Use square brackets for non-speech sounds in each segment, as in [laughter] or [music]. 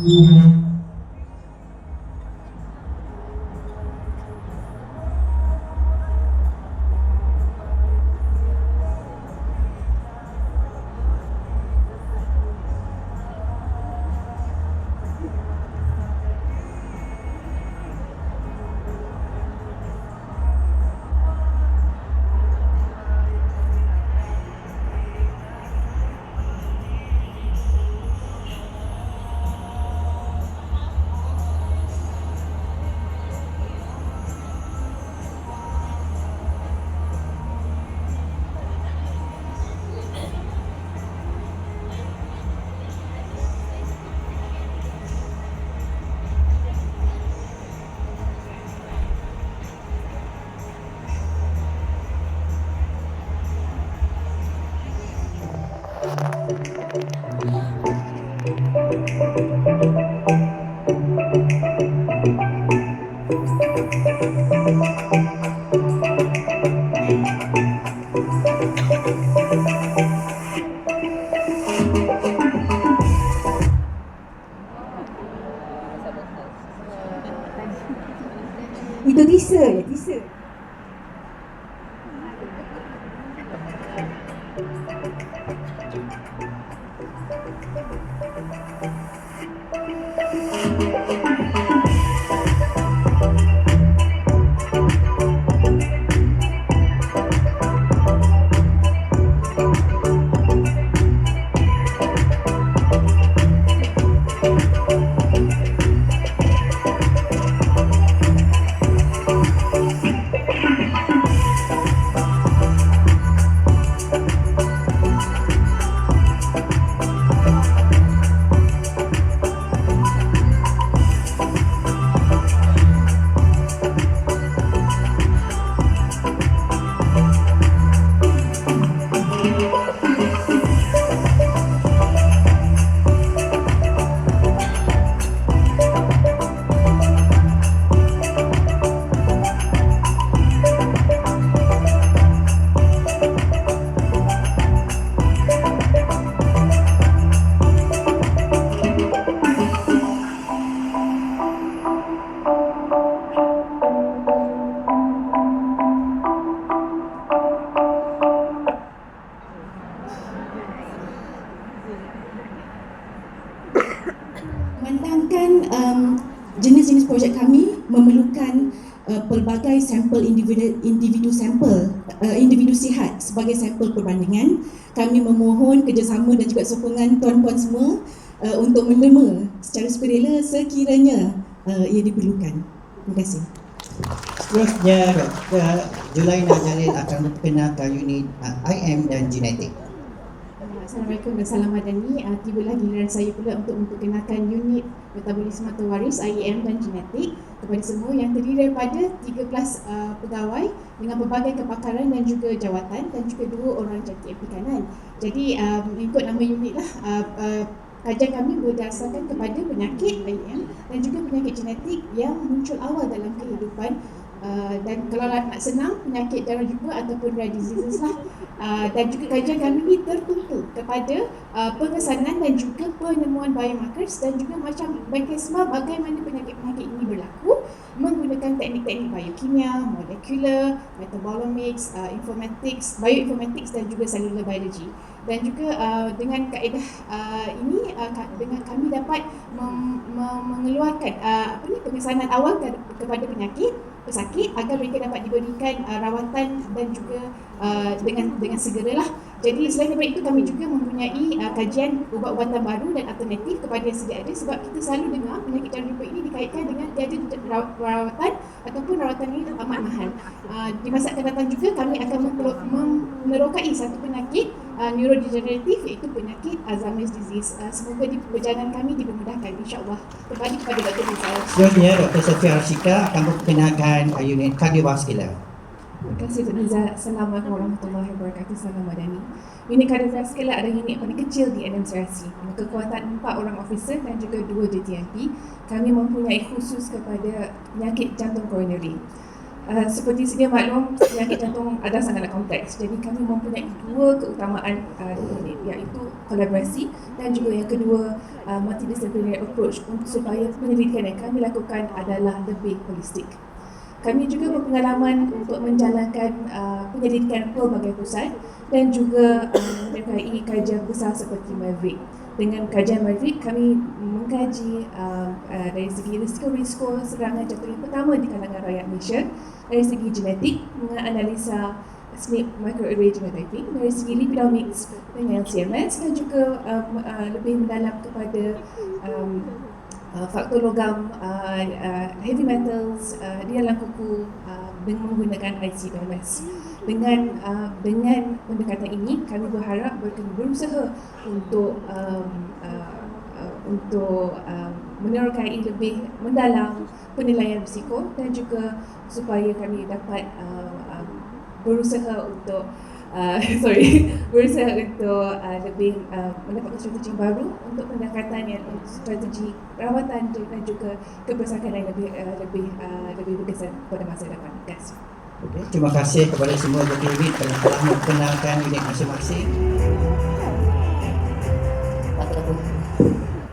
Itu Memandangkan um, jenis-jenis projek kami memerlukan uh, pelbagai sampel individu, individu sampel uh, individu sihat sebagai sampel perbandingan kami memohon kerjasama dan juga sokongan tuan-puan semua uh, untuk menerima secara sukarela sekiranya uh, ia diperlukan. Terima kasih. Seterusnya, Dr. Julaina Jalil akan memperkenalkan unit uh, IM dan genetik. Assalamualaikum dan salam madani. Uh, tibalah giliran saya pula untuk memperkenalkan unit metabolisme waris IEM dan genetik kepada semua yang terdiri daripada 13 uh, pegawai dengan pelbagai kepakaran dan juga jawatan dan juga dua orang JTM kanan. Jadi uh, mengikut nama unit lah uh, uh, kajian kami berdasarkan kepada penyakit IEM dan juga penyakit genetik yang muncul awal dalam kehidupan Uh, dan kalau nak senang penyakit darah jumpa ataupun rare diseases lah uh, dan juga kajian kami ini tertutup kepada uh, pengesanan dan juga penemuan biomarkers dan juga macam mekanisme bagaimana penyakit-penyakit ini berlaku menggunakan teknik-teknik biokimia, molekular, metabolomics, uh, informatics, bioinformatics dan juga cellular biology. Dan juga uh, dengan kaedah uh, ini uh, dengan kami dapat mem- mem- mengeluarkan uh, apa ni pengesanan awal ke- kepada penyakit pesakit agar mereka dapat diberikan uh, rawatan dan juga uh, dengan dengan segeralah. Jadi selain daripada itu kami juga mempunyai uh, kajian ubat-ubatan baru dan alternatif kepada yang sedia ada sebab kita selalu dengar penyakit jantung lupa ini dikaitkan dengan tiada raw- rawatan ataupun rawatan ini amat mahal. Uh, di masa akan datang juga kami akan menerokai satu penyakit uh, neurodegeneratif iaitu penyakit Alzheimer's disease. Uh, semoga di perjalanan kami dipermudahkan insya-Allah. Kembali kepada Dr. Rizal. Seterusnya, Dr. Sofia Arsika akan memperkenalkan uh, unit kardiovaskular. Terima kasih Tuan Izzat. Assalamualaikum warahmatullahi wabarakatuh. Salam madani. Unit kardiovaskular adalah unit paling kecil di administrasi. Kekuatan 4 orang officer dan juga 2 JTMP, kami mempunyai khusus kepada penyakit jantung koronari. Uh, seperti sedia maklum, penyakit jantung ada sangatlah kompleks. Jadi kami mempunyai dua keutamaan uh, unit iaitu kolaborasi dan juga yang kedua uh, multidisciplinary approach untuk supaya penyelidikan yang kami lakukan adalah lebih holistik. Kami juga berpengalaman untuk menjalankan uh, penyelidikan pelbagai pusat dan juga uh, kajian besar seperti Maverick. Dengan kajian Maverick, kami mengkaji uh, uh, dari segi risiko-risiko serangan jantung yang pertama di kalangan rakyat Malaysia, dari segi genetik dengan analisa SNP microarray genotyping, dari segi lipidomics dengan CMS dan juga um, uh, lebih mendalam kepada um, uh, faktor logam, uh, uh, heavy metals uh, di dalam kuku uh, dengan menggunakan ICBMS. Dengan uh, dengan pendekatan ini, kami berharap kami berusaha untuk um, uh, uh, untuk um, menerokai lebih mendalam penilaian risiko dan juga supaya kami dapat uh, um, berusaha untuk uh, [laughs] sorry berusaha untuk uh, lebih uh, mendapatkan strategi baru untuk pendekatan yang strategi rawatan dan juga kebersakan yang lebih uh, lebih uh, lebih berkesan pada masa depan. Terima kasih. Okay. Terima kasih kepada semua anggota unit kerana telah memperkenalkan unit masing-masing.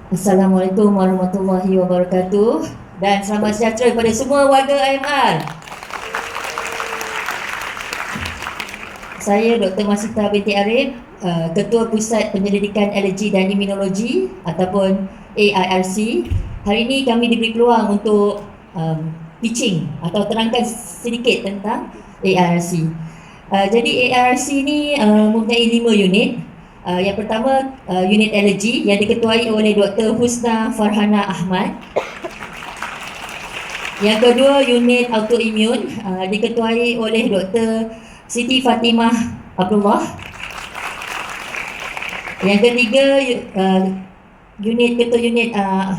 Assalamualaikum warahmatullahi wabarakatuh dan selamat sejahtera kepada semua warga IMR. Saya Dr. Masita binti Arif, uh, Ketua Pusat Penyelidikan Alergi dan Imunologi ataupun AIRC. Hari ini kami diberi peluang untuk um, pitching atau terangkan sedikit tentang AIRC. Uh, jadi AIRC ni uh, mempunyai lima unit. Uh, yang pertama uh, unit alergi yang diketuai oleh Dr. Husna Farhana Ahmad. Yang kedua unit autoimun uh, diketuai oleh Dr. Siti Fatimah Abdullah. Yang ketiga uh, unit ketua unit uh,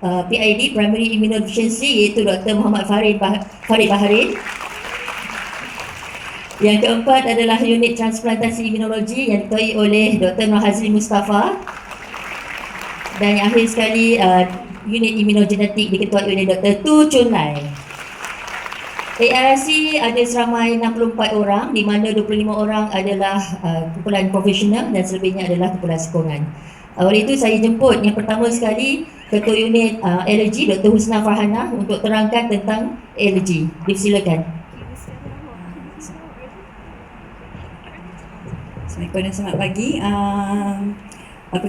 uh, PID Primary Immunodeficiency iaitu Dr. Muhammad Farid bah- Farid Baharin. Yang keempat adalah unit transplantasi imunologi yang diketuai oleh Dr. Nur Mustafa. Dan yang akhir sekali uh, unit imunogenetik diketuai oleh Dr. Tu Chun Lai. ARC ada seramai 64 orang di mana 25 orang adalah uh, kumpulan profesional dan selebihnya adalah kumpulan sokongan. Uh, oleh itu saya jemput yang pertama sekali Ketua Unit uh, Alergi Dr. Husna Farhana untuk terangkan tentang alergi. Disilakan. Assalamualaikum dan selamat pagi. Um, apa,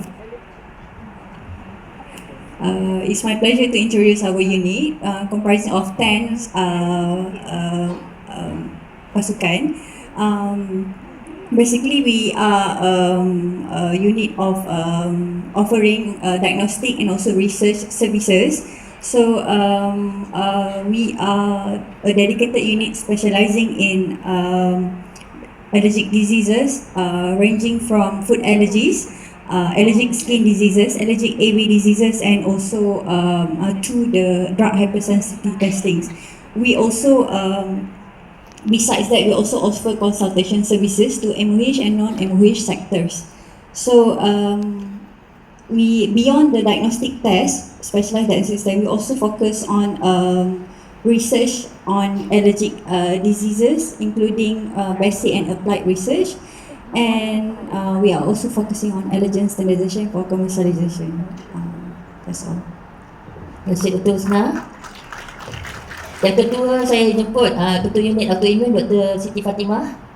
uh, it's my pleasure to introduce our unit uh, comprising of 10 uh, uh, um, pasukan. Um, basically, we are um, a unit of um, offering uh, diagnostic and also research services. So um, uh, we are a dedicated unit specializing in um, allergic diseases uh, ranging from food allergies, uh, allergic skin diseases, allergic AV diseases, and also um, uh, through the drug hypersensitivity testings. We also, um, besides that, we also offer consultation services to MOH and non-MOH sectors. So um, we beyond the diagnostic test, specialized diagnostic test, we also focus on um, research on allergic uh, diseases, including uh, basic and applied research. And uh, we are also focusing on allergen standardization for commercialization. Um, that's all. Terima kasih Dr. Husna. Yang kedua saya jemput uh, Ketua Unit Autoimun Dr. Siti Fatimah.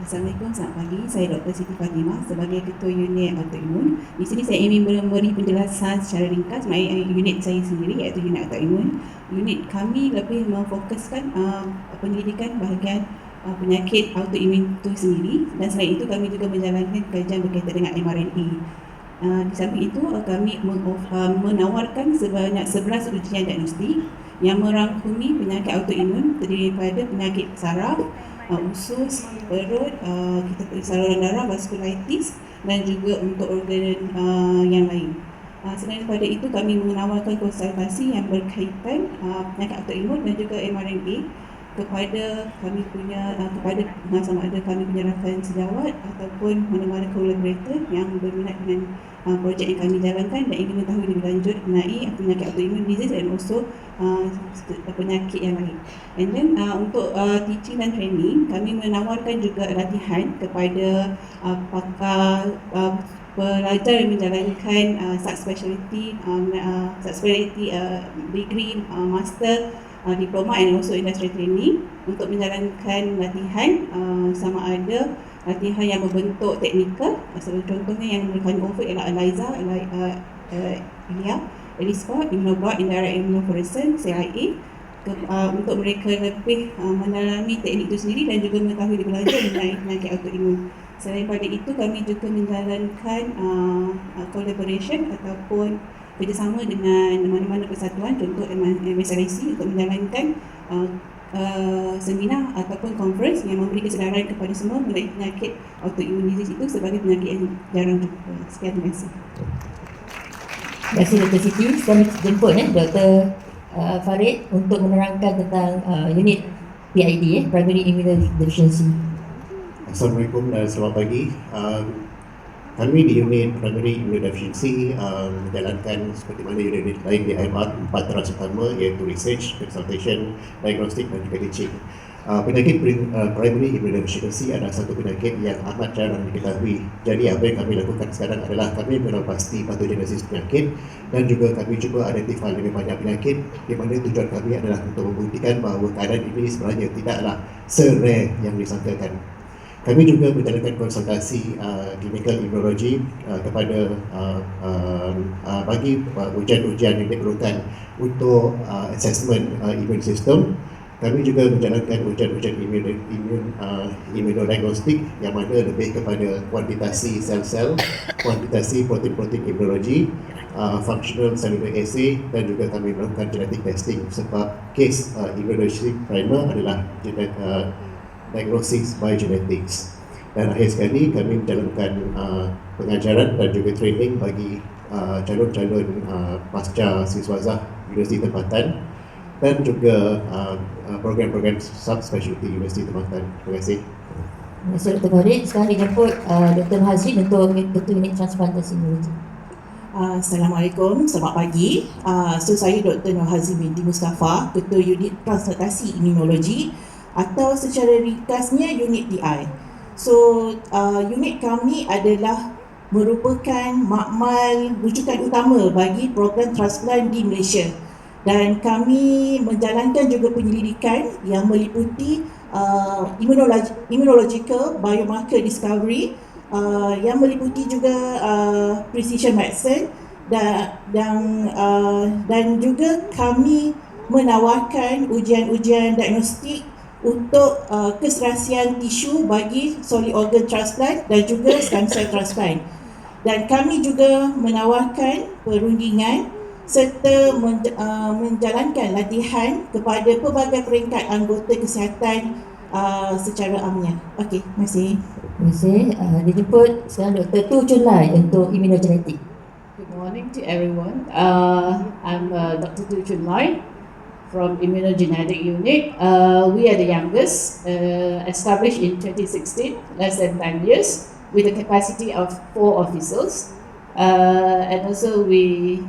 Assalamualaikum, selamat pagi. Saya Dr. Siti Fatimah sebagai Ketua Unit Autoimun. Di sini saya ingin memberi penjelasan secara ringkas mengenai unit saya sendiri iaitu unit autoimun. Unit kami lebih memfokuskan uh, penyelidikan bahagian uh, penyakit autoimun itu sendiri dan selain itu kami juga menjalankan kajian berkaitan dengan mRNA. Uh, di samping itu uh, kami men- uh, menawarkan sebanyak 11 ujian diagnostik yang merangkumi penyakit autoimun terdiri daripada penyakit saraf, uh, usus, perut, uh, kita saluran darah, vaskulitis dan juga untuk organ uh, yang lain. Uh, selain daripada itu kami menawarkan konsultasi yang berkaitan uh, penyakit autoimun dan juga mRNA kepada kami punya uh, kepada sama ada kami punya rakan sejawat ataupun mana-mana collaborator yang berminat dengan uh, projek yang kami jalankan dan ingin mengetahui lebih lanjut mengenai penyakit autoimmune disease dan also uh, penyakit yang lain. And then uh, untuk uh, teaching dan training, kami menawarkan juga latihan kepada uh, pakar uh, pelajar yang menjalankan uh, subspecialty um, uh, subspecialty uh, degree uh, master uh, diploma and also industry training untuk menjalankan latihan uh, sama ada latihan yang berbentuk teknikal sebagai contohnya yang kami offer ialah ELISA ELI, uh, uh, ILIA ELISPA Immunoblood Indirect Immunofluorescence CIA ke, uh, untuk mereka lebih uh, mendalami teknik itu sendiri dan juga mengetahui lanjut mengenai penyakit autoimun. Selain daripada itu, kami juga menjalankan uh, uh, collaboration ataupun kerjasama dengan mana-mana persatuan, contoh MSRIC untuk menjalankan uh, uh, seminar ataupun conference yang memberi kesedaran kepada semua mengenai penyakit autoimmune disease itu sebagai penyakit yang jarang jumpa. Sekian terima kasih. Terima kasih Dr. Siti. Sekarang kita jemput eh, Dr. Uh, Farid untuk menerangkan tentang uh, unit PID, eh, Primary Immunodeficiency. Assalamualaikum dan selamat pagi. Um, kami di unit primary immunodeficiency um, menjalankan seperti mana unit-unit lain di IMAR empat teras utama iaitu research, consultation, diagnostic dan juga teaching. Uh, penyakit uh, primary immunodeficiency adalah satu penyakit yang amat jarang diketahui. Jadi apa yang kami lakukan sekarang adalah kami menepasti patogenesis penyakit dan juga kami cuba identify lebih banyak penyakit di mana tujuan kami adalah untuk membuktikan bahawa keadaan ini sebenarnya tidaklah se-rare yang disangkakan. Kami juga menjalankan konsultasi uh, clinical immunology uh, kepada uh, uh, uh, bagi uh, ujian-ujian yang diperlukan untuk uh, assessment uh, immune system. Kami juga menjalankan ujian-ujian immune, immune, uh, immunodiagnostik yang mana lebih kepada kuantitasi sel-sel, kuantitasi protein-protein immunologi, uh, functional cellular assay dan juga kami melakukan genetic testing sebab case uh, immunology primer adalah genet, uh, diagnosis by genetics. Dan akhir sekali kami menjalankan uh, pengajaran dan juga training bagi uh, calon-calon uh, pasca siswazah Universiti Tempatan dan juga uh, uh, program-program subspecialty Universiti Tempatan. Terima kasih. Terima kasih Dr. Farid. Sekarang dijemput uh, Dr. Hazrin untuk Ketua Unit Transplantasi Immunology. Uh, Assalamualaikum, selamat pagi. Uh, so saya Dr. Nur Hazim binti Mustafa, Ketua Unit Transplantasi Imunologi atau secara ringkasnya unit DI. So uh, unit kami adalah merupakan makmal rujukan utama bagi program transplant di Malaysia dan kami menjalankan juga penyelidikan yang meliputi uh, immunologi- immunological biomarker discovery uh, yang meliputi juga uh, precision medicine dan dan uh, dan juga kami menawarkan ujian-ujian diagnostik untuk uh, keserasian tisu bagi solid organ transplant dan juga stem cell transplant. Dan kami juga menawarkan perundingan serta men, uh, menjalankan latihan kepada pelbagai peringkat anggota kesihatan uh, secara amnya. Okey, terima kasih. Terima kasih. Uh, dijemput sekarang Dr. Tu Chun Lai untuk immunogenetik. Good morning to everyone. Uh, I'm uh, Dr. Tu Chun Lai from Immunogenetic Unit. Uh, we are the youngest, uh, established in 2016, less than 10 years, with a capacity of four officers. Uh, and also we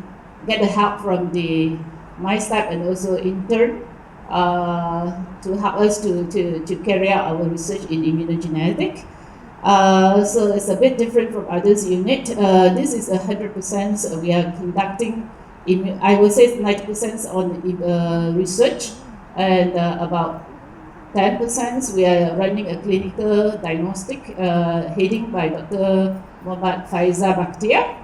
get the help from the my staff and also intern uh, to help us to, to, to carry out our research in immunogenetic. Uh, so it's a bit different from others unit. Uh, this is a hundred percent. We are conducting, I would say ninety percent on uh, research, and uh, about ten percent we are running a clinical diagnostic, uh, heading by Dr. Muhammad Faiza Bakhtiar.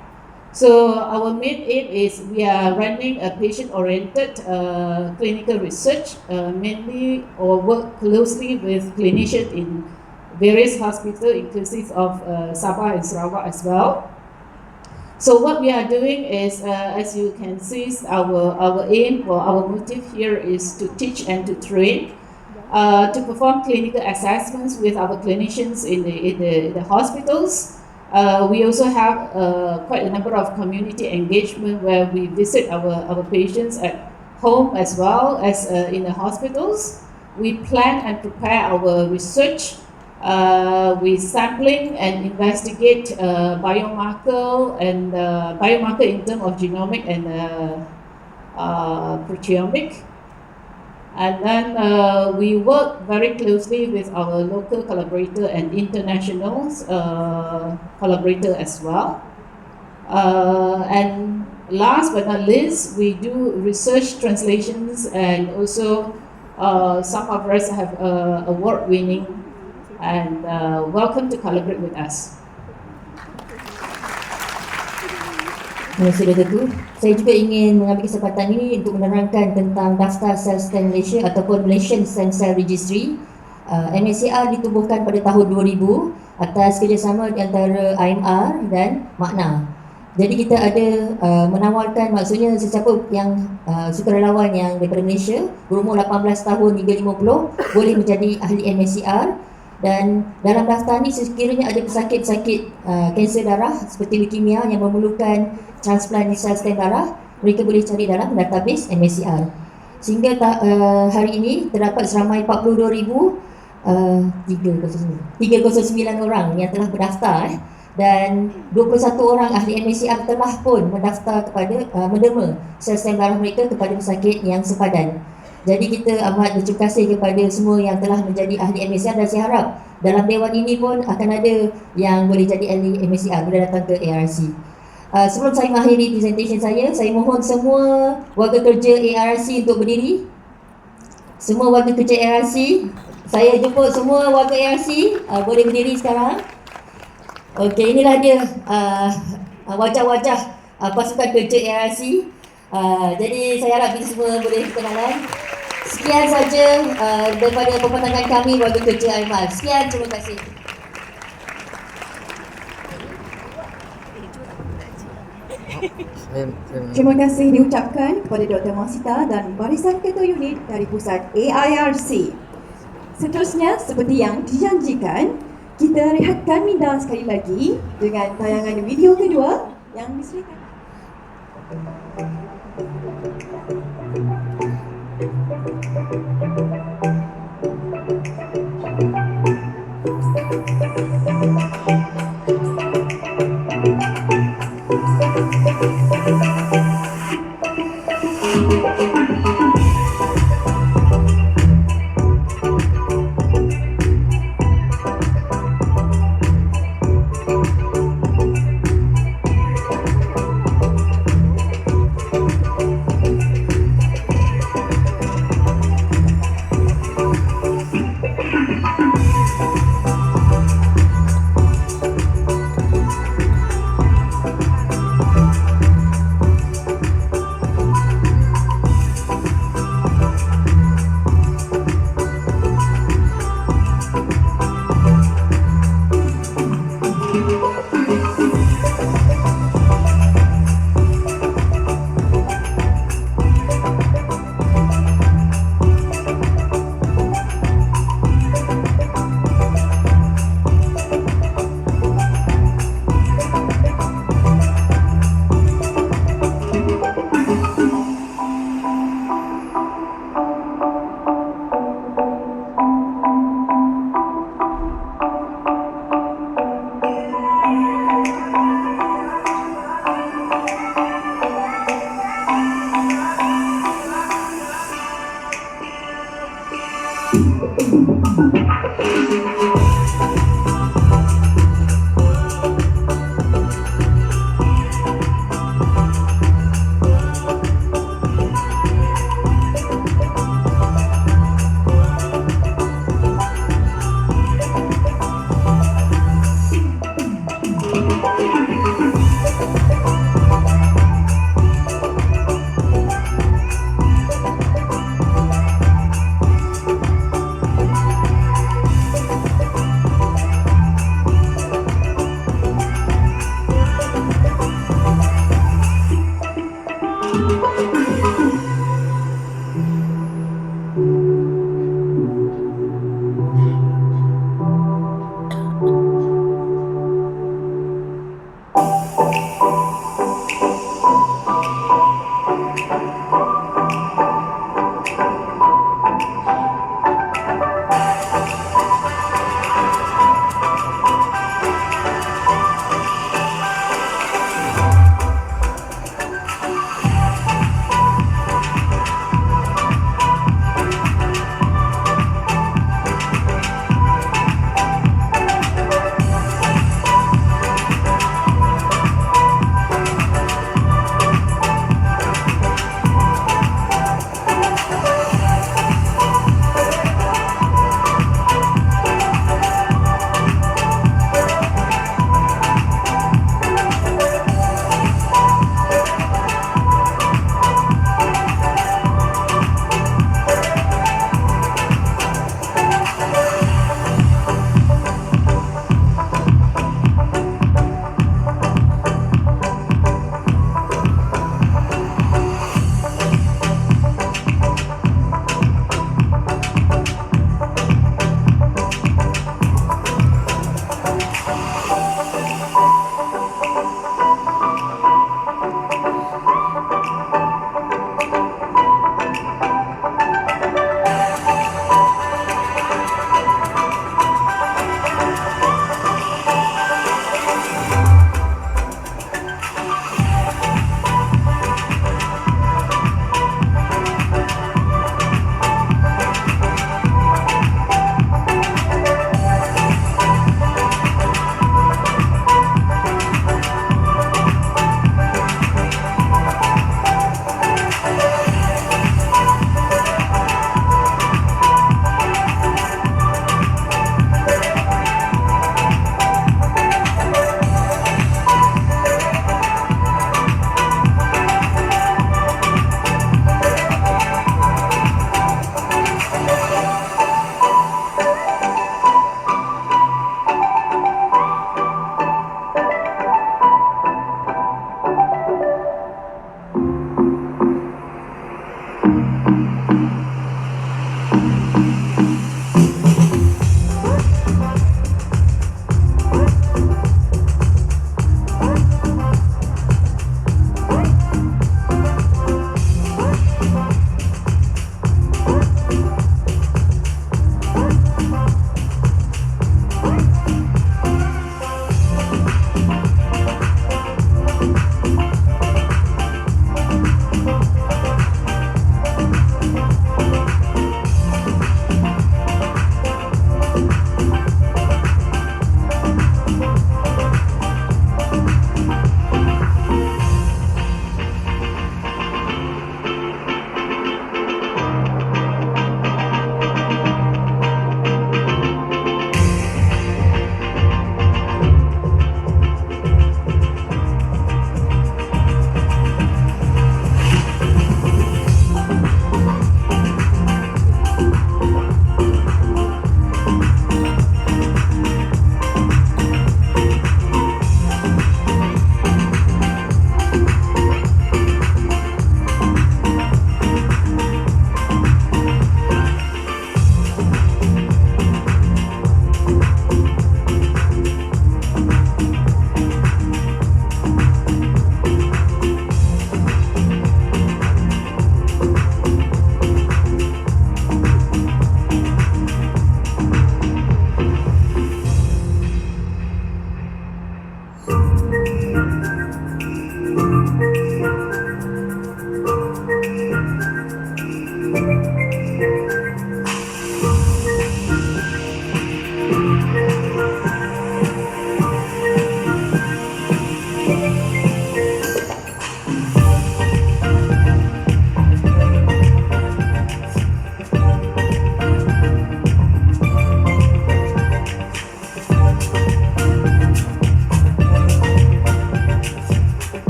So our main aim is we are running a patient-oriented uh, clinical research, uh, mainly or work closely with clinicians in various hospitals, inclusive of uh, Sabah and Sarawak as well. So what we are doing is, uh, as you can see, our our aim or our motive here is to teach and to train, uh, to perform clinical assessments with our clinicians in the in the, in the hospitals. Uh, we also have uh, quite a number of community engagement where we visit our, our patients at home as well as uh, in the hospitals. we plan and prepare our research uh, with sampling and investigate uh, biomarker and uh, biomarker in terms of genomic and uh, uh, proteomic. And then uh, we work very closely with our local collaborator and international collaborator as well. And last but not least, we do research translations and also some of us have uh, award winning and uh, welcome to collaborate with us. Terima kasih Dr. Tu. Saya juga ingin mengambil kesempatan ini untuk menerangkan tentang daftar sel stem Malaysia ataupun Malaysian Stem Cell Registry. Uh, MSCR ditubuhkan pada tahun 2000 atas kerjasama antara IMR dan Makna. Jadi kita ada uh, menawarkan maksudnya sesiapa yang uh, sukarelawan yang daripada Malaysia berumur 18 tahun hingga 50 boleh menjadi ahli MSCR dan dalam daftar ni sekiranya ada pesakit-pesakit uh, kanser darah seperti leukemia yang memerlukan transplant di sel stem darah mereka boleh cari dalam database MSCR sehingga uh, hari ini terdapat seramai 42,000 uh, 309 309 orang yang telah berdaftar eh. dan 21 orang ahli MSCR telah pun mendaftar kepada uh, menderma sel stem darah mereka kepada pesakit yang sepadan jadi kita amat berterima kasih kepada semua yang telah menjadi ahli MSCR dan saya harap dalam dewan ini pun akan ada yang boleh jadi ahli MSCR bila datang ke ARC. Uh, sebelum saya mengakhiri presentation saya, saya mohon semua warga kerja ARC untuk berdiri. Semua warga kerja ARC, saya jemput semua warga ARC uh, boleh berdiri sekarang. Okey, inilah dia uh, wajah-wajah uh, pasukan kerja ARC. Uh, jadi saya harap kita semua boleh kenalan. Sekian saja uh, daripada pemandangan kami warga kerja Aimal. Sekian, terima kasih. Terima kasih diucapkan kepada Dr. Masita dan barisan ketua unit dari pusat AIRC. Seterusnya, seperti yang dijanjikan, kita rehatkan minda sekali lagi dengan tayangan video kedua yang disediakan.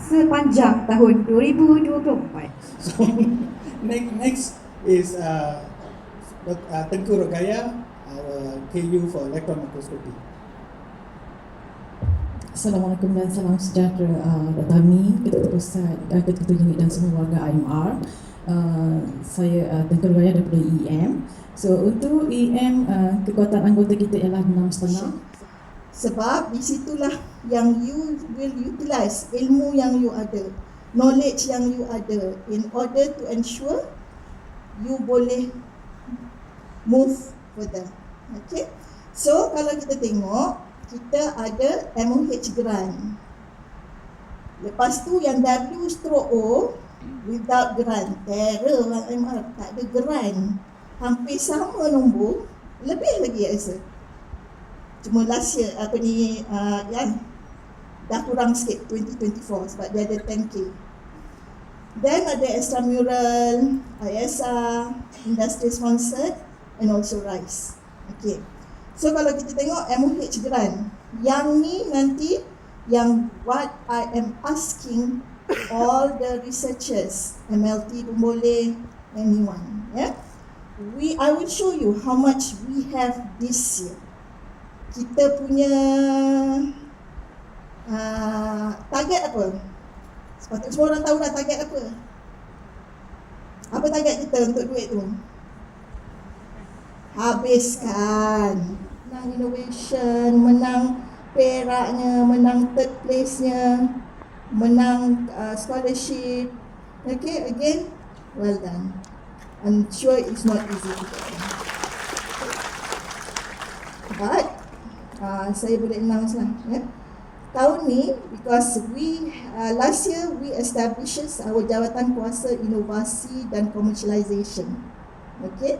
Sepanjang tahun 2024. [laughs] So next next is uh, uh, Tengku Rogaya, our KU for electron microscopy. Assalamualaikum dan salam sejahtera uh, Dr. Ami, Ketua Pusat, uh, Ketua Unit dan semua warga IMR. Uh, saya uh, Tengku Raya daripada EM. So untuk EM, uh, kekuatan anggota kita ialah 6.5. Sebab di situlah yang you will utilize ilmu yang you ada, knowledge yang you ada in order to ensure you boleh move further. Okay? So kalau kita tengok, kita ada MOH grant. Lepas tu yang W stroke O without grant. Terror MR tak ada grant. Hampir sama nombor, lebih lagi rasa. Cuma last year apa ni uh, ya dah kurang sikit 2024 sebab dia ada 10k. Then ada extramural, ISR, industry sponsored and also RISE. Okay. So kalau kita tengok MOH grant, yang ni nanti yang what I am asking all the researchers, MLT pun boleh, anyone, yeah. We, I will show you how much we have this year. Kita punya uh, target apa? Sepatutnya semua orang tahu dah target apa. Apa target kita untuk duit tu? Habiskan. Menang innovation, menang peraknya, menang third place-nya, menang uh, scholarship. Okay, again, well done. I'm sure it's not easy to get. But, uh, saya boleh announce lah. Yeah. Tahun ni, because we, uh, last year we establishes our Jawatan Kuasa Inovasi dan Commercialization. Okay.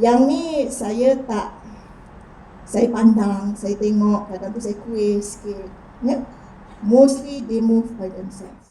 Yang ni saya tak, saya pandang, saya tengok, kadang tu saya kuih sikit. Yeah. Mostly they move by themselves.